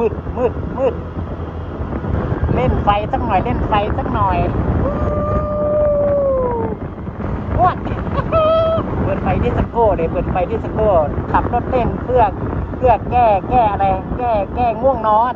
มืดมืดมืดเล่นไฟสักหน่อยเล่นไฟสักหน่อยว้าเปิดไฟดิสโก้เลยเปิดไฟดิสโก้ขับรถเล่นเพื่อเพื่อแก้แก้อะไร แก้แก้ง่วงนอน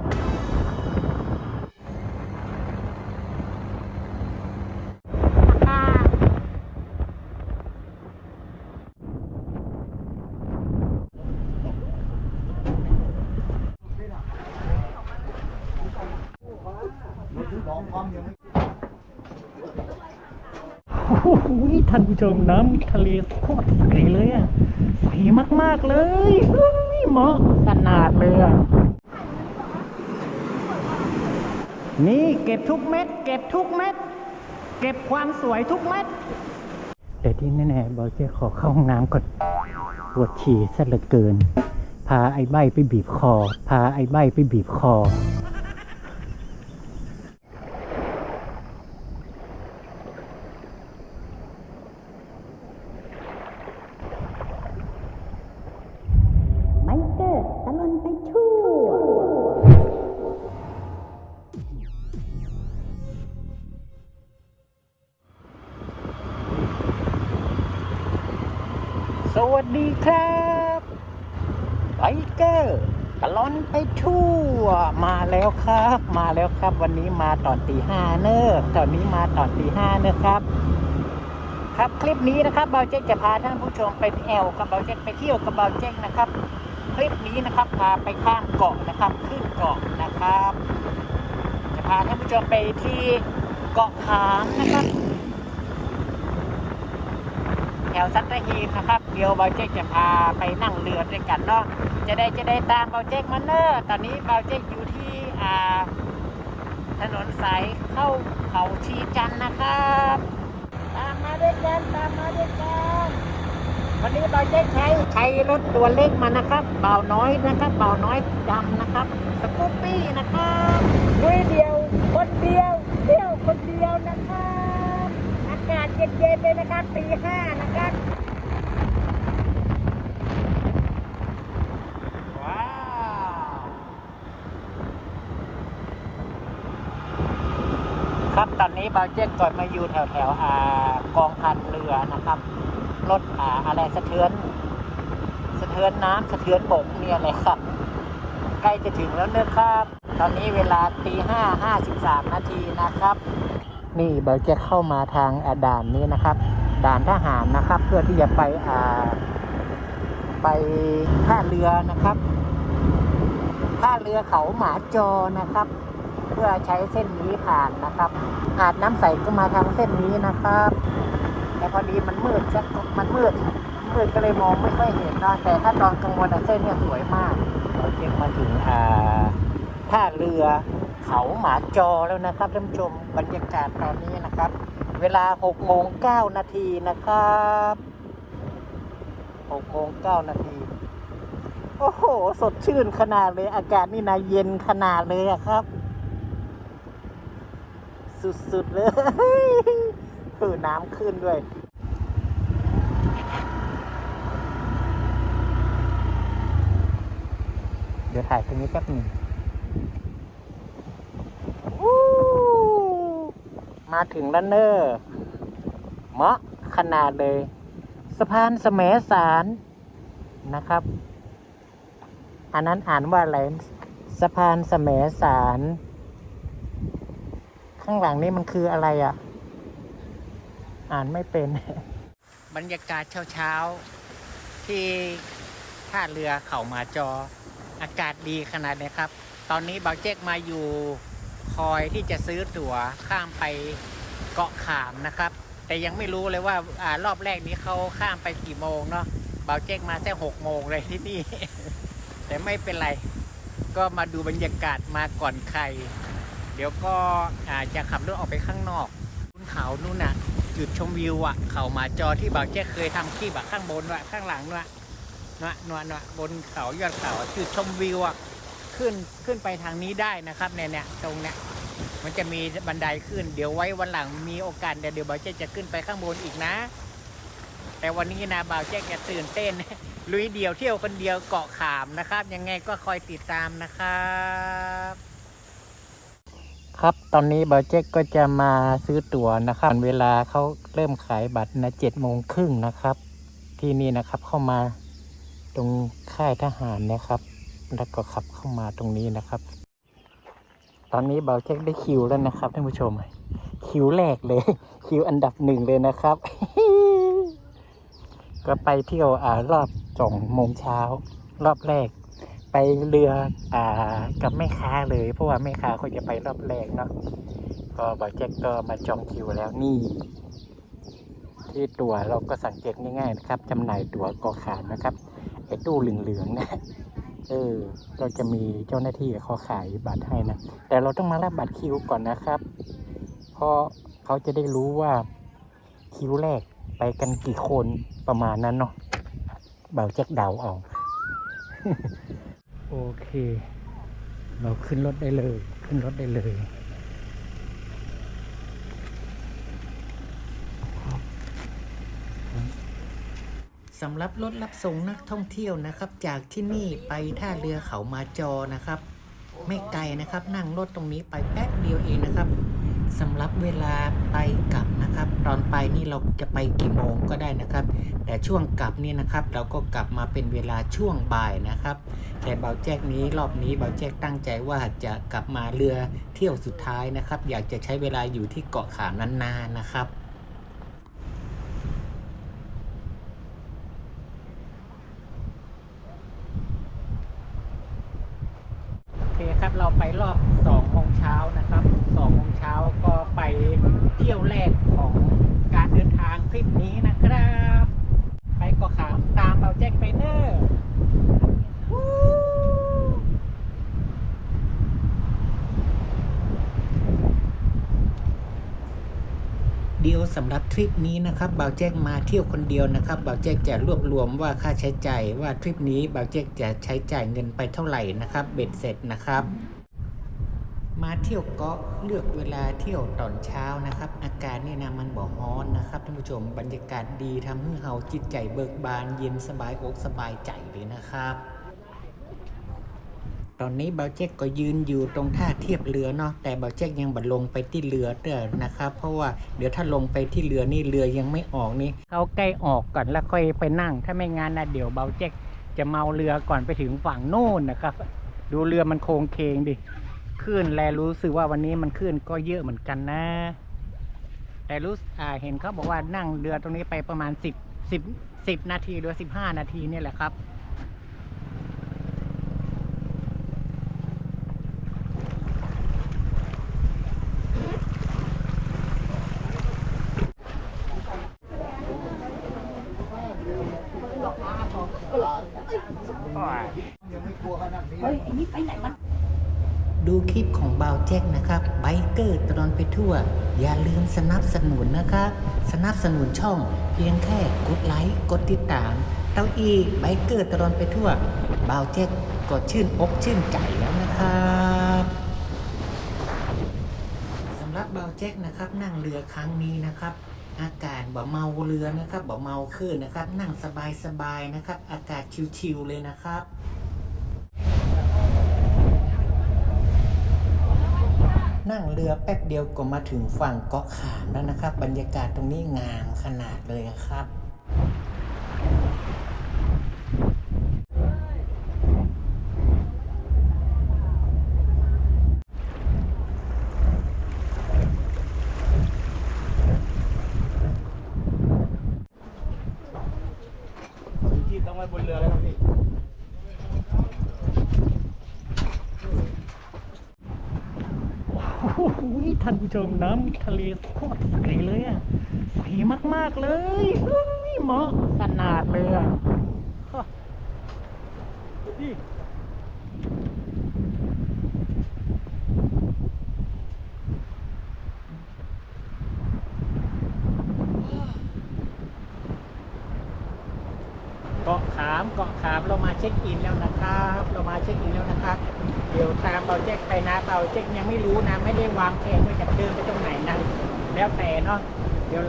โอ้โห ท่านผู้ชมน้ำทะเลโคตรใสเลยอะใสมากๆเลยเฮ้ยเหมาะขนาดเลยอะนี่เก็บทุกเม็ด เก็บทุกเม็ด เก็บความสวยทุกเม็ด แต่ที่แน่ๆบอยเจ้ขอเข้าห้องน้ำก่อนปวดฉี่ซะเหลือเกิน พาไอ้ใบไปบีบคอ พาไอ้ใบไปบีบคอ มาตอนตีห้าเนอะตอนนี้มาตอนตีห้าเนอะครับ ครับคลิปนี้นะครับเบาเจ๊กจะพาท่านผู้ชมไปแอลกับเบาเจ๊กไปเที่ยวกับเบาเจ๊กนะครับ คลิปนี้นะครับพาไปข้ามเกาะนะครับ ขึ้นเกาะนะครับ จะพาท่านผู้ชมไปที่เกาะขามนะครับแถวสัตหีบนะครับ เดี๋ยวเบาเจ๊กจะพาไปนั่งเรือด้วยกันเนาะ จะได้จะได้ตามเบาเจ๊กมาเนอะตอนนี้เบาเจ๊กอยู่ที่อ่า นนสายเข้าเขาชีจันนะครับ ตามมาด้วยกันตามมาด้วยกันวันนี้เบาเจ๊กใช้ใช้รถตัวเล็กมานะครับ เบาน้อยนะครับ เบาน้อยดำนะครับ สกูปปี้นะครับลุยเดียวคนเดียวเที่ยวคนเดียวนะครับ อากาศเย็นๆเลยนะครับตีห้านะครับ ว้าว ครั บาเจ๊กก่อนมาอยู่แถวแถวอากองพันเรือนะครับ รถอ่าอะไรสะเทือน สะเทือนน้ำสะเทือนบกเนี่ยเลยครับ ใกล้จะถึงแล้วเนอะครับ ตอนนี้เวลาตีห้าห้าสิบสามนาทีนะครับ นี่เบลจะเข้ามาทางอด่านนี้นะครับ ด่านทหารนะครับ เพื่อที่จะไปอ่าไปท่าเรือนะครับท่าเรือเขาหมาจอนะครับ เพื่อใช้เส้นนี้ผ่านนะครับอาจน้ำใสก็มาทางเส้นนี้นะครับ แต่พอดีมันมืดสักมันมืดมืดก็เลยมองไม่ค่อยเห็นนะแต่ถ้าตอนกลางวันเส้นเนี่ยสวยมากเราเช็คมาถึงอ่าท่าเรือเขาหมาจอแล้วนะครับท่านผู้ชมบรรยากาศตอนนี้นะครับ เวลา6โมง9นาทีนะครับ6โมง9นาทีโอ้โห สดชื่นขนาดเลย อากาศนี่นะเย็นขนาดเลยอะครับ สุดๆเลยคือน้ำขึ้นด้วยเดี๋ยวถ่ายตรงนี้แป๊บหนึ่งมาถึงแล้วเนอร์เหมาะขนาดเลย สะพานสมสารนะครับ อันนั้นอ่านว่าอะไร สะพานสมสาร ข้างหลังนี่มันคืออะไรอะ อ่านไม่เป็น บรรยากาศเช้าๆ ที่ท่าเรือเขามาจอ อากาศดีขนาดนี้ครับ ตอนนี้บาเจ๊กมาอยู่คอยที่จะซื้อตั๋วข้ามไปเกาะขามนะครับ แต่ยังไม่รู้เลยว่าอารอบแรกนี้เขาข้ามไปกี่โมงเนาะบาเจ๊กมาแค่หกโมงเลยที่นี่ แต่ไม่เป็นไร ก็มาดูบรรยากาศมาก่อนใคร เดี๋ยวก็จะขับรถออกไปข้างนอกบนเขานู่นน่ะ จุดชมวิวอะ เขาหมาจอที่บางแจ้เคยทำคลิปอะข้างบนว่ะข้างหลังว่ะนะนะนะบนเขายอดเขาจุดชมวิวอะขึ้นขึ้นไปทางนี้ได้นะครับเนี่ยเนี่ยตรงเนี้ยมันจะมีบันไดขึ้น เดี๋ยวไว้วันหลังมีโอกาสเดี๋ยวเดี๋ยวบางแจ้จะขึ้นไปข้างบนอีกนะ แต่วันนี้นะบ่าวแจ้จะตื่นเต้นลุยเดียวเที่ยวคนเดียวเกาะขามนะครับ ยังไงก็คอยติดตามนะครับ ครับตอนนี้บอเจ๊กก็จะมาซื้อตั๋วนะครับเวลาเขาเริ่มขายบัตรนะเจ็ดโมงครึ่งนะครับ ที่นี่นะครับเข้ามาตรงค่ายทหารนะครับ แล้วก็ขับเข้ามาตรงนี้นะครับ ตอนนี้เบาเจ๊กได้คิวแล้วนะครับท่านผู้ชม คิวแรกเลย คิวอันดับหนึ่งเลยนะครับ ก็ไปเที่ยวอ่ารอบสองโมงเช้ารอบแรก ไปเรืออ่ากับแม่ค้าเลยเพราะว่าแม่ค้าเขาจะไปรอบแรกเนาะก็บอแจ็คก็มาจองคิวแล้วนี่ ที่ตั๋วเราก็สังเกตง่ายๆนะครับจำหน่ายตั๋วกอขามนะครับไอ้ตู้เหลืองๆนะเออก็จะมีเจ้าหน้าที่เขาขายบัตรให้นะ แต่เราต้องมารับบัตรคิวก่อนนะครับ เพราะเขาจะได้รู้ว่าคิวแรกไปกันกี่คนประมาณนั้นเนาะเบาแจ็คเดาเอา โอเค เราขึ้นรถได้เลย ขึ้นรถได้เลยสำหรับรถรับส่งนักท่องเที่ยวนะครับ จากที่นี่ไปท่าเรือเขามาจอนะครับ ไม่ไกลนะครับ นั่งรถตรงนี้ไปแป๊บเดียวเองนะครับสำหรับเวลาไปกลับนะครับ ตอนไปนี่เราจะไปกี่โมงก็ได้นะครับ แต่ช่วงกลับนี่นะครับ เราก็กลับมาเป็นเวลาช่วงบ่ายนะครับ แต่เบาแจ๊กนี้รอบนี้เบาแจ๊กตั้งใจว่าจะกลับมาเรือเที่ยวสุดท้ายนะครับ อยากจะใช้เวลาอยู่ที่เกาะขามนานๆนะครับ โอเคครับ เราไปรอบ2โมงเช้านะครับ2โมงเช้าก็ไปเที่ยวแรกของการเดินทางทริปนี้นะครับ ไปเกาะขามตามเอาแจ็คไปเนอร์วู้เดียวสำหรับ ทริปนี้นะครับบ่าวแจ็คมาเที่ยวคนเดียวนะครับบ่าวแจ็คจะรวบรวมว่าค่าใช้จ่ายว่าทริปนี้บ่าวแจ็คจะใช้จ่ายเงินไปเท่าไหร่นะครับเบ็ดเสร็จนะครับ มาเที่ยวเกาะเลือกเวลาเที่ยวตอนเช้านะครับ อากาศนี่นะมันบ่ฮ้อนนะครับท่านผู้ชมบรรยากาศดีทำให้เราจิตใจเบิกบานเย็นสบายอกสบายใจเลยนะครับ ตอนนี้เบาเจ๊กก็ยืนอยู่ตรงท่าเทียบเรือเนาะแต่เบาเจ๊กยังบัดลงไปที่เรือเด้อนะครับ เพราะว่าเดี๋ยวถ้าลงไปที่เรือนี่เรือยังไม่ออกนี่เขาใกล้ออกก่อนแล้วค่อยไปนั่ง ถ้าไม่งั้นนะเดี๋ยวเบาเจ๊กจะเมาเรือก่อนไปถึงฝั่งโน่นนะครับ ดูเรือมันโค้งเคงดิคลื่นแลรู้สึกว่าวันนี้มันคลื่นก็เยอะเหมือนกันนะ แต่รู้อ่าเห็นเขาบอกว่านั่งเรือตรงนี้ไปประมาณสิบสิบสิบนาทีหรือสิบห้านาทีนี่แหละครับ ดูคลิปของบาวแจ็คนะครับไบเกอร์ตลอนไปทั่ว อย่าลืมสนับสนุนนะครับ สนับสนุนช่อง เพียงแค่กดไลค์กดติดตาม เต้าอีไบเกอร์ตลอนไปทั่วบาวแจ็คก็ชื่นอกชื่นใจแล้วนะครับสำหรับบาวแจ็คนะครับ นั่งเรือครั้งนี้นะครับ อากาศบ่เมาเรือนะครับบ่เมาคลื่นนะครับ นั่งสบายๆนะครับ อากาศชิวๆเลยนะครับ นั่งเรือแป๊บเดียวก็มาถึงฝั่งเกาะขามแล้วนะครับ บรรยากาศตรงนี้งามขนาดเลยครับ ที่ต้องไว้บนเรือแล้วครับพี่ โอ้โห ท่านผู้ชมน้ำทะเลโคตรใสเลยอะใสมากๆเลยเฮ้ยเหมาะขนาดเลยอะนี่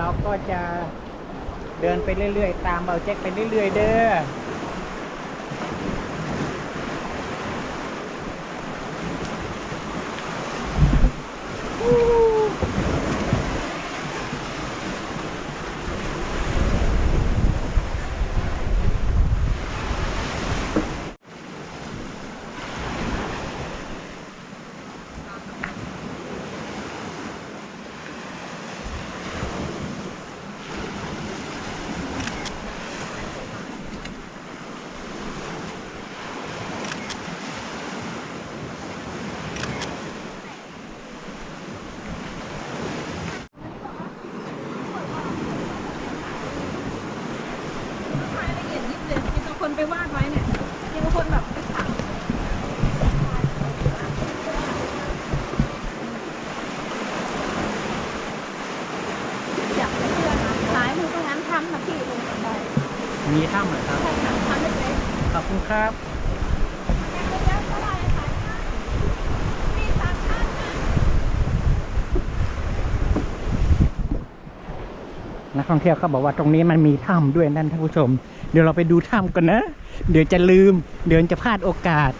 เราก็จะเดินไปเรื่อยๆ ตามเบลแจ็คไปเรื่อยๆ เด้อโอ้ หนูตรงนั้นทำนะพี่ลงไปมีถ้ำเหรอครับ ใช่ค่ะทำเล็กๆขอบคุณครับนักท่องเที่ยวเขาบอกว่าตรงนี้มันมีถ้ำด้วยนั่นท่านผู้ชม เดี๋ยวเราไปดูถ้ำกันนะ เดี๋ยวจะลืม เดี๋ยวจะพลาดโอกาส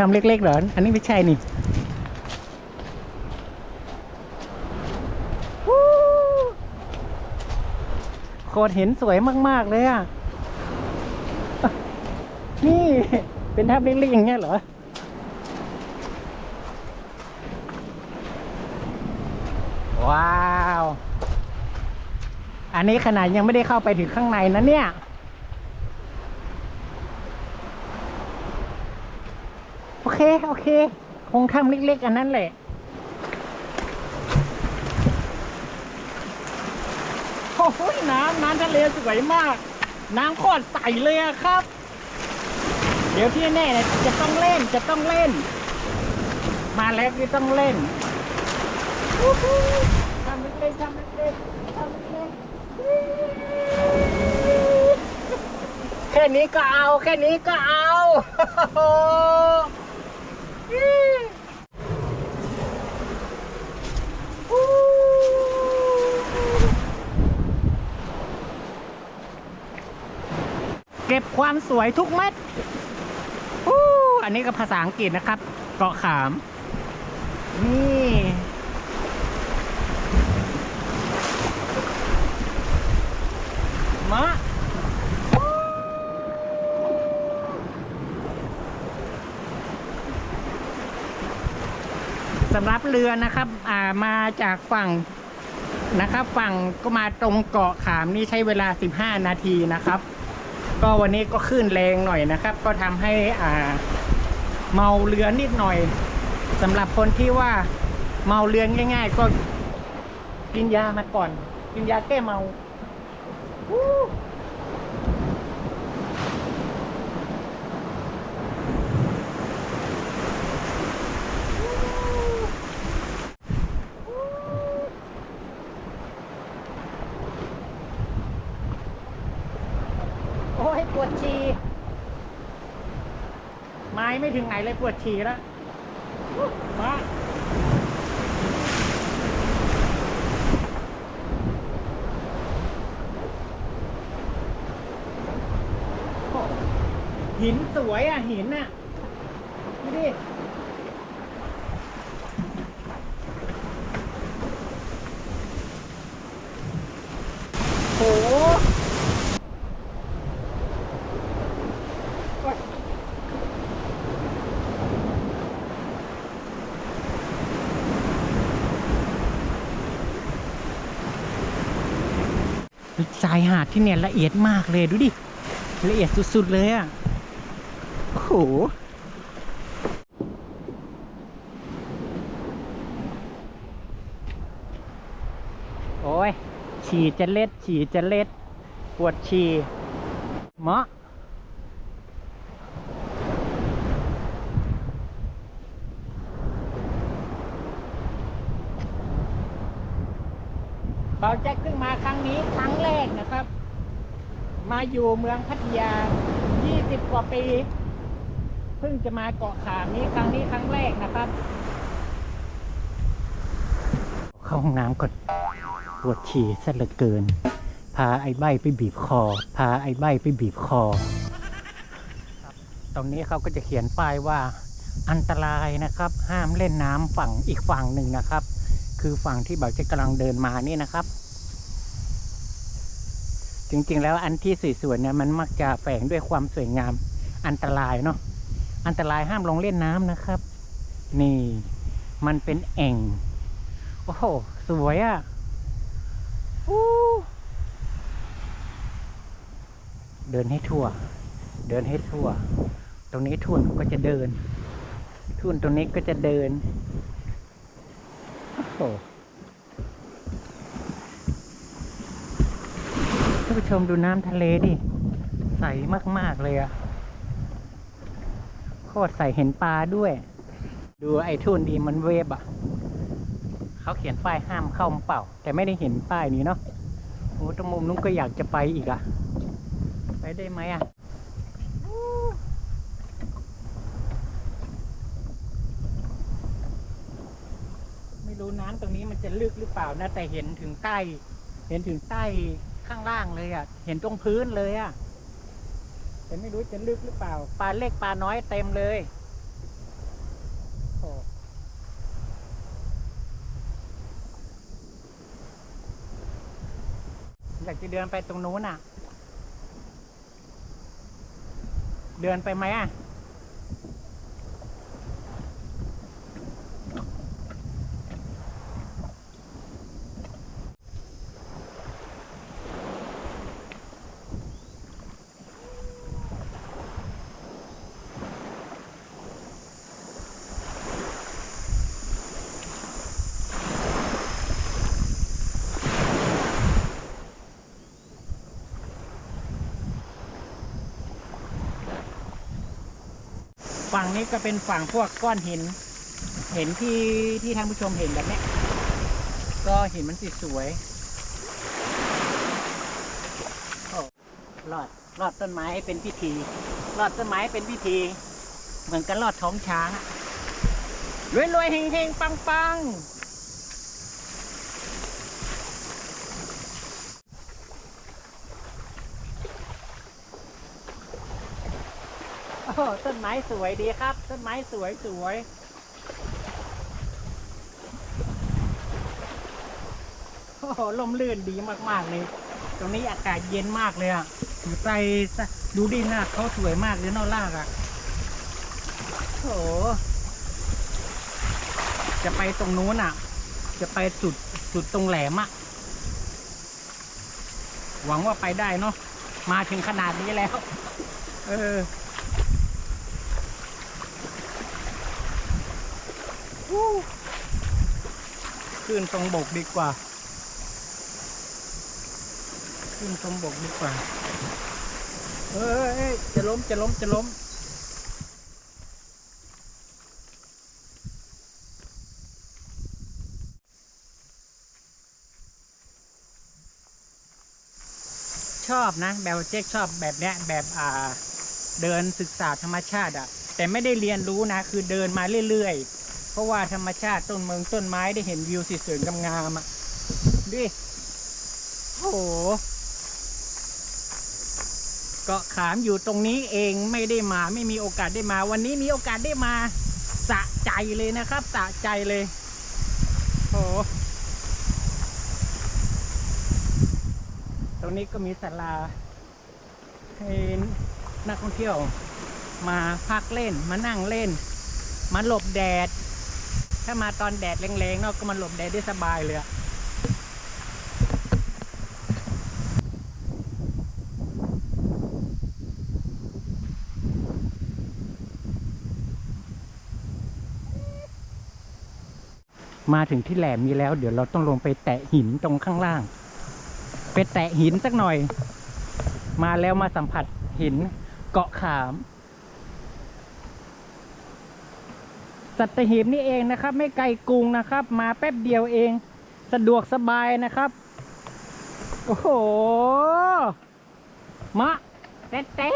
ถ้ำเล็กๆเหรอ อันนี้ไม่ใช่นี่โคตรเห็นสวยมากๆเลยอะ นี่เป็นถ้ำเล็กๆอย่างเงี้ยเหรอ ว้าว อันนี้ขนาดยังไม่ได้เข้าไปถึงข้างในนะเนี่ย โอ เค โอเค คงทำเล็ก ๆ อันนั้นแหละ โอ้โหน้ำน้ำทะเลสวยมาก น้ำโคตรใสเลยอะครับ เดี๋ยวที่แน่เนี่ยจะต้องเล่นจะต้องเล่น มาแล้วก็ต้องเล่นทำเล็กๆทำเล็กๆทำเล็กๆแค่นี้ก็เอา แค่นี้ก็เอา เก็บความสวยทุกเม็ดอู้อันนี้ก็ภาษาอังกฤษนะครับ เกาะขาม นี่มะ สำหรับเรือนะครับอ่ามาจากฝั่งนะครับ ฝั่งก็มาตรงเกาะขามนี่ใช้เวลา 15 นาทีนะครับ ก็วันนี้ก็ขึ้นแรงหน่อยนะครับ ก็ทำให้อ่าเมาเรือนิดหน่อยสำหรับคนที่ว่าเมาเรือง่าย ๆ ก็กินยามาก่อน กินยาแก้เมา โอ้ ยปวดฉี่ไม้ไม่ถึงไหนเลยปวดฉี่แล้วมาหินสวยอะ หินอะดูดิ โห ชาดที่เนี่ยละเอียดมากเลยดูดิ ละเอียดสุดๆเลยอะ โอ้โหโอ้ย ฉี่จะเล็ด ฉี่จะเล็ด ปวดฉี่เมาะเบาแจ็คขึ้นมาครั้งนี้ครั้ง มาอยู่เมืองพัทยา 20 กว่าปี เพิ่งจะมาเกาะขามนี้ครั้งนี้ครั้งแรกนะครับ เข้าห้องน้ำก่อนปวดฉี่ซะเหลือเกิน พาไอ้ใบไปบีบคอ พาไอ้ใบไปบีบคอตรงนี้เขาก็จะเขียนป้ายว่าอันตรายนะครับ ห้ามเล่นน้ำฝั่งอีกฝั่งหนึ่งนะครับ คือฝั่งที่บ่าวจะกำลังเดินมานี่นะครับ จริงๆ แล้วอันที่สวยๆเนี่ยมันมักจะแฝงด้วยความสวยงาม อันตรายเนาะอันตรายห้ามลงเล่นน้ำนะครับ นี่มันเป็นแอ่ง โอ้โห สวยอะ่ะอู้เดินให้ทั่ว เดินให้ทั่ว ตรงนี้ทุ่นก็จะเดิน ทุ่นตรงนี้ก็จะเดิน โอ้โหท่าน ผู้ชมดูน้ำทะเลดิ ใสมากๆเลยอะโคตรใสเห็นปลาด้วย ดูไอ้ทุ่นดีมันเวฟอะเขาเขียนป้ายห้ามเข้าเปล่า แต่ไม่ได้เห็นป้ายนี้เนาะโอ้ตรงมุมนู้นก็อยากจะไปอีกอะไปได้ไหมอะไม่รู้น้ำตรงนี้มันจะลึกหรือเปล่านะแต่เห็นถึงใต้ เห็นถึงใต้ ข้างล่างเลยอะ เห็นตรงพื้นเลยอะแต่ไม่รู้จะลึกหรือเปล่า ปลาเล็กปลาน้อยเต็มเลยโอ้อยากจะเดินไปตรงนู้นอะ เดินไปไหมอะ นี้ก็เป็นฝั่งพวกก้อนหิน เห็นที่ที่ท่านผู้ชมเห็นแบบนี้ก็เห็นมันสีสวยโอ้รอดรอดต้นไม้เป็นพิธีรอดต้นไม้เป็นพิธี เหมือนกันรอดท้องช้างรวยรวยเฮงเฮงปังปัง ต้นไม้สวยดีครับ ต้นไม้สวยสวยโอ้โหลมลื่นดีมากๆเลย ตรงนี้อากาศเย็นมากเลยอะอยู่ใต้ดูดิหน้าเขาสวยมากเลยนอกลากอะโอ้จะไปตรงนู้นอะ จะไปสุดสุดตรงแหลมอะ หวังว่าไปได้เนาะมาถึงขนาดนี้แล้ว เออ ขึ้นตรงบกดีกว่า ขึ้นตรงบกดีกว่าเอ้ย จะล้ม จะล้ม จะล้มชอบนะแบบเจ๊กชอบแบบเนี้ยแบบอ่า เดินศึกษาธรรมชาติอะ แต่ไม่ได้เรียนรู้นะ คือเดินมาเรื่อย ๆ เพราะว่าธรรมชาติต้นเมืองต้นไม้ได้เห็นวิวสวยๆงามๆอะดิโอ้โหเกาะขามอยู่ตรงนี้เองไม่ได้มาไม่มีโอกาสได้มา วันนี้มีโอกาสได้มาสะใจเลยนะครับสะใจเลยโอ้โหตรงนี้ก็มีศาลาให้นักท่องเที่ยว มาพักเล่นมานั่งเล่น มาหลบแดด ถ้ามาตอนแดดแรงๆเนาะก็มาหลบแดดได้สบายเลยอะมาถึงที่แหลมนี้แล้ว เดี๋ยวเราต้องลงไปแตะหินตรงข้างล่าง ไปแตะหินสักหน่อย มาแล้วมาสัมผัสหินเกาะขาม สัตหีบนี่เองนะครับ ไม่ไกลกรุงนะครับ มาแป๊บเดียวเอง สะดวกสบายนะครับ โอ้โห มะเต้เต้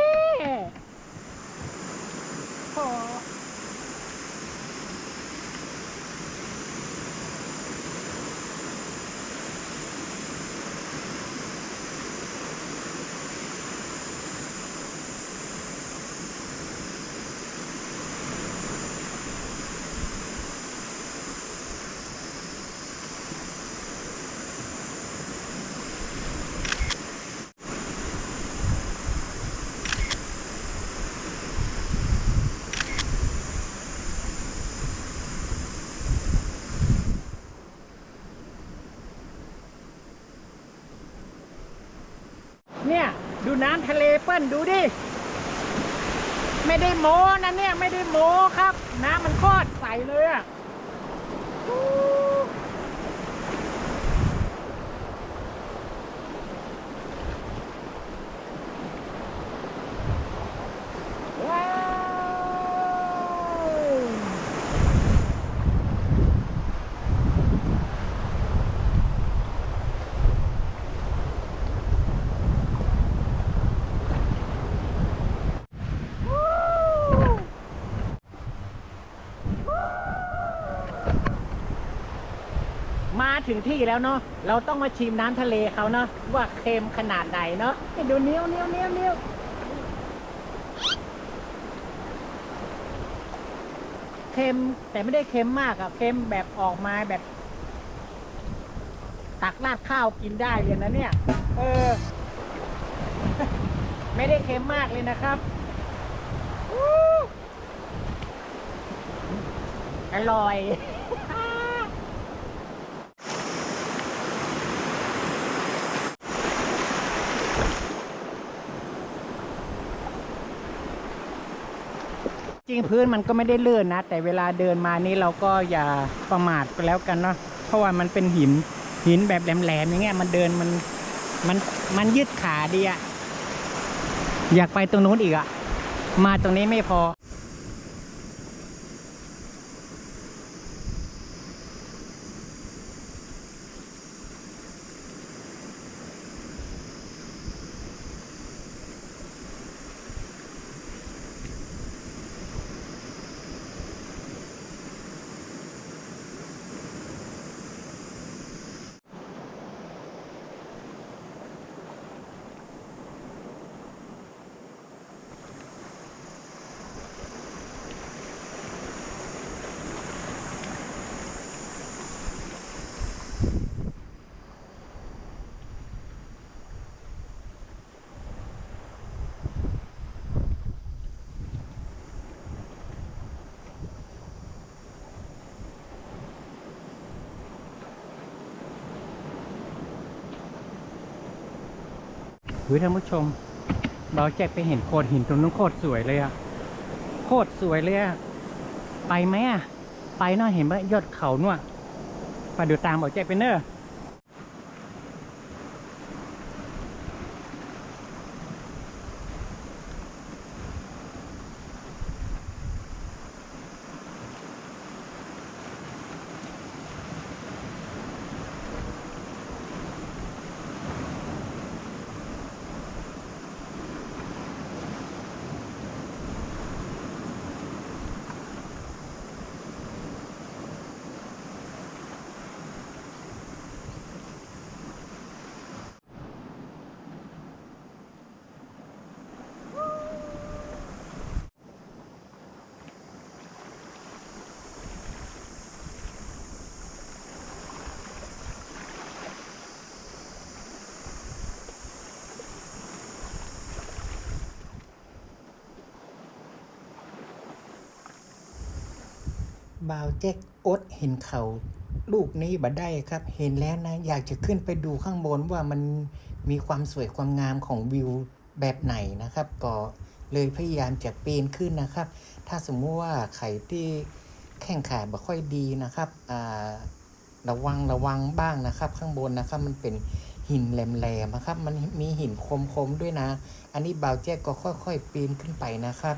น้ำทะเลเปิ้ลดูดิ ไม่ได้โม้นะเนี่ย ไม่ได้โม้ครับ น้ำมันโคตรใสเลยอะอู้ว้าว ถึงที่แล้วเนาะเราต้องมาชิมน้ำทะเลเขาเนาะว่าเค็มขนาดไหนเนาะดูนิ้วนิ้วนิ้วนิ้วเค็มแต่ไม่ได้เค็มมากอะเค็มแบบออกมาแบบ ตักราดข้าวกินได้เลยนะเนี่ย เออ ไม่ได้เค็มมากเลยนะครับอู้อร่อย จริงพื้นมันก็ไม่ได้เลื่อนนะ แต่เวลาเดินมานี่เราก็อย่าประมาทไปแล้วกันเนาะเพราะว่ามันเป็นหินหินแบบแหลมๆอย่างเงี้ยมันเดินมันมันมันยืดขาดีอะอยากไปตรงนู้นอีกอะมาตรงนี้ไม่พอ เฮ้ยท่านผู้ชมเราแจ็คไปเห็นโคดหินตรงนู้นโคตรสวยเลยอะโคตรสวยเลยอะไปไหมอะไปเนาะเห็นไหมยอดเขานู่นไปเดี๋ยวตามบอกแจ็คไปเนอะ บ่าวแจ็คอดเห็นเขาลูกนี้บ่ได้ครับ เห็นแล้วนะ อยากจะขึ้นไปดูข้างบนว่ามันมีความสวยความงามของวิวแบบไหนนะครับ ก็เลยพยายามจะปีนขึ้นนะครับ ถ้าสมมุติว่าใครที่แข้งขาบ่ค่อยดีนะครับอ่าระวังระวังบ้างนะครับ ข้างบนนะครับ มันเป็นหินแหลมๆนะครับ มันมีหินคมๆด้วยนะ อันนี้บ่าวแจ๊กก็ค่อย ๆ ปีนขึ้นไปนะครับ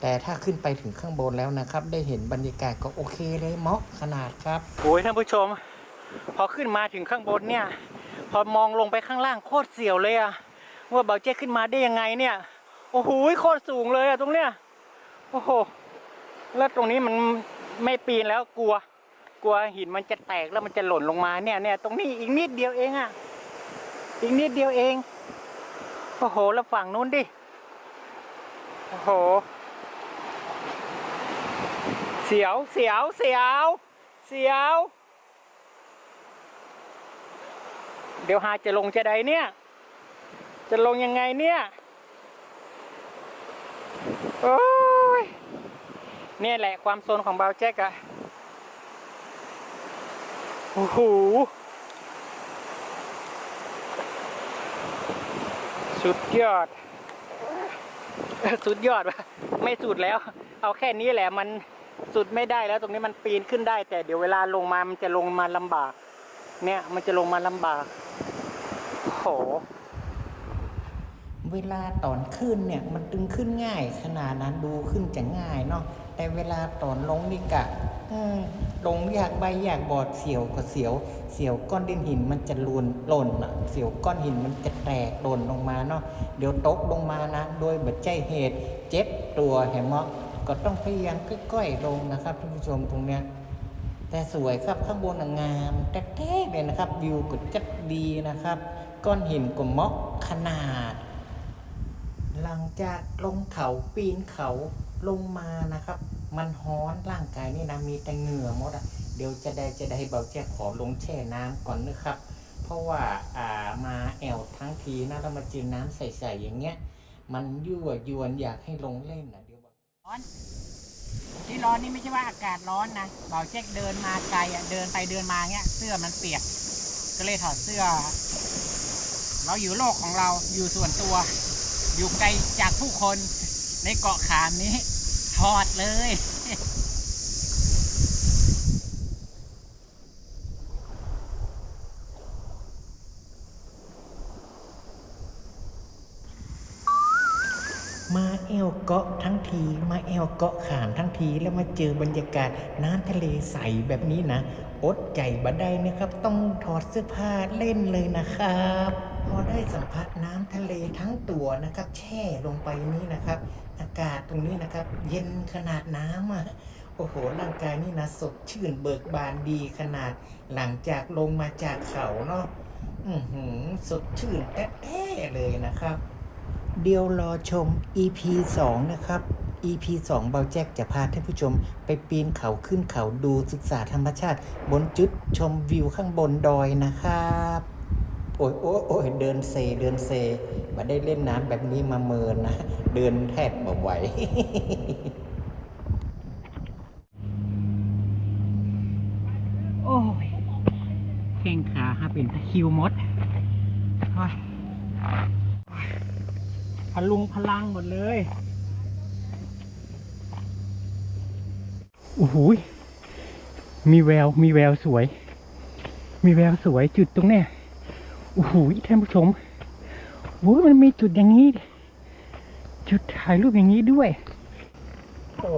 แต่ถ้าขึ้นไปถึงข้างบนแล้วนะครับ ได้เห็นบรรยากาศก็โอเคเลยเหมาะขนาดครับโอ้ยท่านผู้ชม พอขึ้นมาถึงข้างบนเนี่ย พอมองลงไปข้างล่างโคตรเสียวเลยอะว่าเบาเจ๊ขึ้นมาได้ยังไงเนี่ย โอ้โหโคตรสูงเลยอะตรงเนี้ยโอ้โหแล้วตรงนี้มันไม่ปีนแล้วกลัว กลัวหินมันจะแตกแล้วมันจะหล่นลงมาเนี่ยเนี่ยตรงนี้อีกนิดเดียวเองอะอีกนิดเดียวเองโอ้โหแล้วฝั่งนู้นดิโอ้โห เสียว เสียว เสียว เสียว เดี๋ยวหาจะลงจะใดเนี่ย จะลงยังไงเนี่ย โอ้ย เนี่ยแหละความโซนของเบาแจ็คอะโอ้โห สุดยอด สุดยอดวะไม่สุดแล้ว เอาแค่นี้แหละมัน สุดไม่ได้แล้วตรงนี้มันปีนขึ้นได้ แต่เดี๋ยวเวลาลงมามันจะลงมาลำบาก เนี่ยมันจะลงมาลำบากโหเวลาตอนขึ้นเนี่ยมันดึงขึ้นง่ายขนาดนั้นดูขึ้นจะง่ายเนาะแต่เวลาตอนลงนี่กะลงอยากใบอยากบอดเสียวก็เสียว เสียวก้อนดินหินมันจะลวนหล่นอะ เสียวก้อนหินมันจะแตกหล่นลงมาเนาะเดี๋ยวตกลงมานะ โดยบัดใจเหตุเจ็บตัวเห็นไหม ก็ต้องพยายามค่อยๆลงนะครับท่านผู้ชมตรงเนี้ยแต่สวยครับข้างบนน่ะงามแท้ๆเลยนะครับ วิวก็จัดดีนะครับ ก้อนหินก็เหมาะขนาด หลังจากลงเขาปีนเขาลงมานะครับ มันฮ้อนร่างกายนี่นะมีแต่เหงื่อหมดอะเดี๋ยวจะได้จะได้เบาแจ้ขอลงแช่น้ำก่อนนะครับ เพราะว่าอ่ามาแอวทั้งทีนะแล้วมาจอน้ำใสๆอย่างเงี้ย มันยั่วยวนอยากให้ลงเล่นนะ ร้อนที่ร้อนนี่ไม่ใช่ว่าอากาศร้อนนะเบาเจ๊กเดินมาไกลอะเดินไปเดินมาเงี้ย เสื้อมันเปียก ก็เลยถอดเสื้อ เราอยู่โลกของเราอยู่ส่วนตัว อยู่ไกลจากผู้คนในเกาะขามนี้ ถอดเลย มา แอวเกาะทั้งที มาแอวเกาะขามทั้งทีแล้วมาเจอบรรยากาศน้ำทะเลใสแบบนี้นะ อดใจบัดได้นะครับ ต้องถอดเสื้อผ้าเล่นเลยนะครับพอได้สัมผัสน้ำทะเลทั้งตัวนะครับ แช่ลงไปนี้นะครับ อากาศตรงนี้นะครับ เย็นขนาดน้ำอะโอ้โหร่างกายนี่นะสดชื่นเบิกบานดีขนาด หลังจากลงมาจากเขาเนาะอือหือสดชื่นแท้ๆเลยนะครับ เดี๋ยวรอชม EP 2 นะครับ EP 2 เบาแจ็คจะพาท่านผู้ชมไปปีนเขาขึ้นเขาดูศึกษาธรรมชาติ บนจุดชมวิวข้างบนดอยนะครับ โอ้ยโอ้ยโอ้ยเดินเซ เดินเซมาได้เล่นน้ำแบบนี้มาเมินนะ เดินแทบไม่ไหวโอ้ยแข้งขาฮะเป็นตะคิวมดโอ้ย พลุงพลังหมดเลยโอ้โหยมีแวว มีแววสวย มีแววสวยจุดตรงเนี้ยโอ้โหยท่านผู้ชมโอ้ยมันมีจุดอย่างนี้ จุดถ่ายรูปอย่างนี้ด้วยโอ้